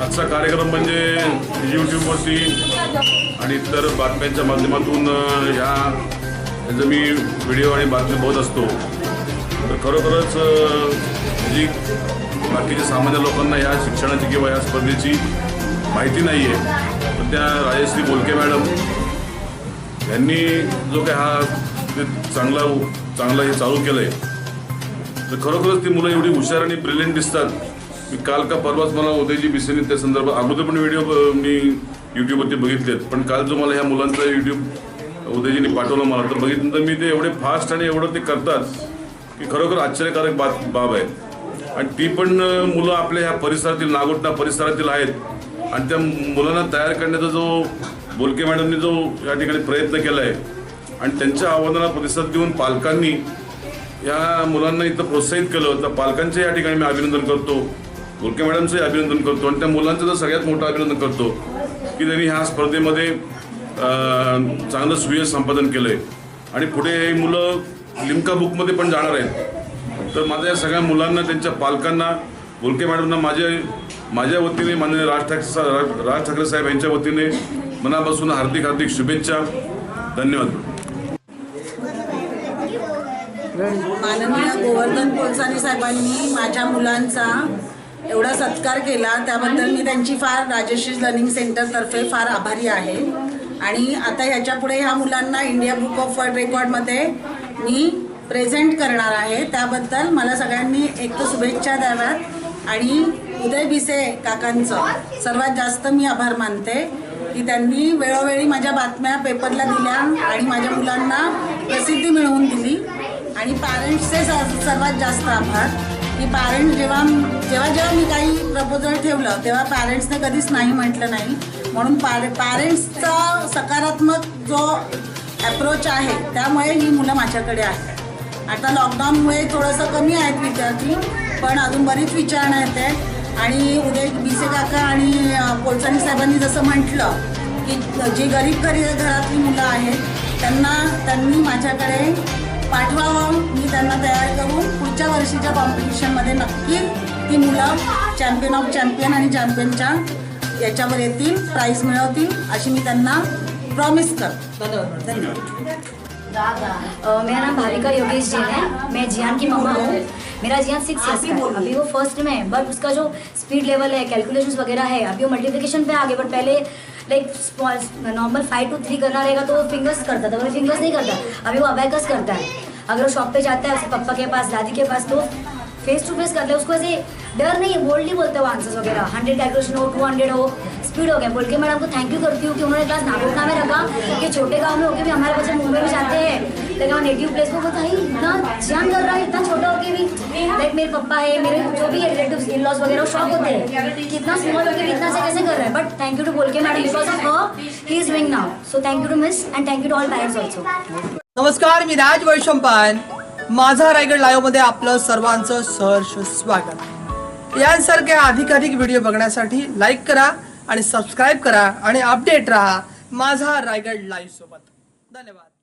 आजचा कार्यक्रम म्हणजे यूट्यूबवरती आणि इतर बातम्यांच्या माध्यमातून ह्या याचा मी व्हिडिओ आणि बातमी बघत असतो तर खरोखरच जी बाकीच्या सामान्य लोकांना ह्या शिक्षणाची किंवा ह्या स्पर्धेची माहिती नाही आहे तर त्या राजश्री बोलके मॅडम यांनी जो काही हा चांगला चांगला हे चालू केलं आहे तर खरोखरच ती मुलं एवढी हुशार आणि ब्रिलियंट दिसतात. मी काल का परवाच मला उदयजी बिसेनी त्या संदर्भात अगोदर पण व्हिडिओ मी यूट्यूबवरती बघितलेत. पण काल जो मला ह्या मुलांचा यूट्यूब उदयजीने पाठवलं मला तर बघितलं तर मी ते एवढे फास्ट आणि एवढं ते करतात की खरोखर आश्चर्यकारक बात बाब आहे. आणि ती पण मुलं आपल्या ह्या परिसरातील नागोटना परिसरातील आहेत. आणि त्या मुलांना तयार करण्याचा जो बोलके मॅडमने जो या ठिकाणी प्रयत्न केला आहे आणि त्यांच्या आव्हानाला प्रतिसाद देऊन पालकांनी या मुलांना इथं प्रोत्साहित केलं तर पालकांचे या ठिकाणी मी अभिनंदन करतो. बोलके मॅडमचंही अभिनंदन करतो. आणि त्या मुलांचं तर सगळ्यात मोठं अभिनंदन करतो की त्यांनी ह्या स्पर्धेमध्ये चांगलं सुयश संपादन केलं आहे आणि पुढे हे मुलं लिमका बुकमध्ये पण जाणार आहेत. तर माझ्या या सगळ्या मुलांना त्यांच्या पालकांना बोलके मॅडमना माझे माझ्या वतीने माननीय राज ठाकरे राज ठाकरे साहेब यांच्या वतीने मनापासून हार्दिक हार्दिक शुभेच्छा. धन्यवाद. माननीय गोवर्धन कोलसानी साहेबांनी माझ्या मुलांचा एवढा सत्कार केला. त्याबद्दल मी त्यांची फार राजश्री लर्निंग सेंटरतर्फे फार आभारी आहे. आणि आता ह्याच्यापुढे ह्या मुलांना इंडिया बुक ऑफ वर्ल्ड रेकॉर्डमध्ये मी प्रेझेंट करणार आहे. त्याबद्दल मला सगळ्यांनी एक तर शुभेच्छा द्याव्यात आणि उदय बिसे काकांचं सर्वात जास्त मी आभार मानते की त्यांनी वेळोवेळी माझ्या बातम्या पेपरला दिल्या आणि माझ्या मुलांना प्रसिद्धी मिळवून दिली. आणि पॅरेंट्सचे स- सर्वात जास्त आभार. की पॅरेंट्स जेव्हा जेव्हा जेव्हा मी काही प्रपोजल ठेवलं तेव्हा पॅरेंट्सने कधीच नाही म्हटलं नाही. म्हणून पॅरे पॅरेंट्सचा सकारात्मक जो अप्रोच आहे त्यामुळे ही मुलं माझ्याकडे आहेत. आता लॉकडाऊनमुळे थोडंसं कमी आहेत विद्यार्थी पण अजून बरीच विचारणा येते. आणि उदय बिसे काका आणि अ, पोलसानी साहेबांनी जसं म्हटलं की जी गरीब घरी घरातली मुलं आहेत त्यांना त्यांनी माझ्याकडे पाठवावं. मी त्यांना तयार करून पुढच्या वर्षीच्या कॉम्पिटिशनमध्ये नक्की ती मुलं चॅम्पियन ऑफ़ चॅम्पियन आणि चॅम्पियनच्या याच्यावर येतील प्राईज मिळवतील अशी मी त्यांना प्रॉमिस करतो. धन्यवाद. मेरा नाम भाविका योगेश जैन है. मैं जियान की मम्मा हूँ. मेरा जियान सिक्स ईयर्स का है. अभी वो फ़र्स्ट में है बट उसका जो स्पीड लेवल है कैलकुलेशंस वगैरह है अभी वो मल्टीप्लिकेशन पे आगे बट पहले like normal five two three करना रहेगा तो वो फिंगर्स करता था वो फिंगर्स नहीं करता, अभी वो अबैकस करता है। अगर वो शॉप पे जाता है, उसके पप्पा के पास, दादी के पास तो फेस टू फेस करता है, उसको ऐसे डर नहीं है बोल्डली बोलता है वो आंसर्स वगैरह। हंड्रेड कैलकुलेशन हो टू हंड्रेड हो स्पीड हो गया। बोल के मैं आपको थैंक यू करती हूँ कि उन्होंने क्लास नागोटना में रखा। कि छोटे गांव में होके भी हमारे बच्चे मुंबई में जाते हैं। लेकिन वहाँ नेटिव प्लेस को पता ही इतना ध्यान कर रहा है इतना छोटा होके भी। लाइक मेरे पापा है मेरे जो भी रिलेटिव इन लॉस वगैरह शौक होते हैं कि इतना स्मॉल होकर भी इतना से कैसे कर रहा है। बट थैंक यू टू बोल के madam because of her he is wing now so thank you to miss and thank you to all parents also नमस्कार मी राज वैशंपान माझा रायगड लाईव्हमध्ये आपलं सर्वांचं सहर्ष स्वागत. यांसारख्या अधिकाधिक व्हिडिओ बघण्यासाठी लाईक करा. आणि सबस्क्राईब करा आणि अपडेट राहा. माझा रायगड लाईव्ह सोबत. धन्यवाद.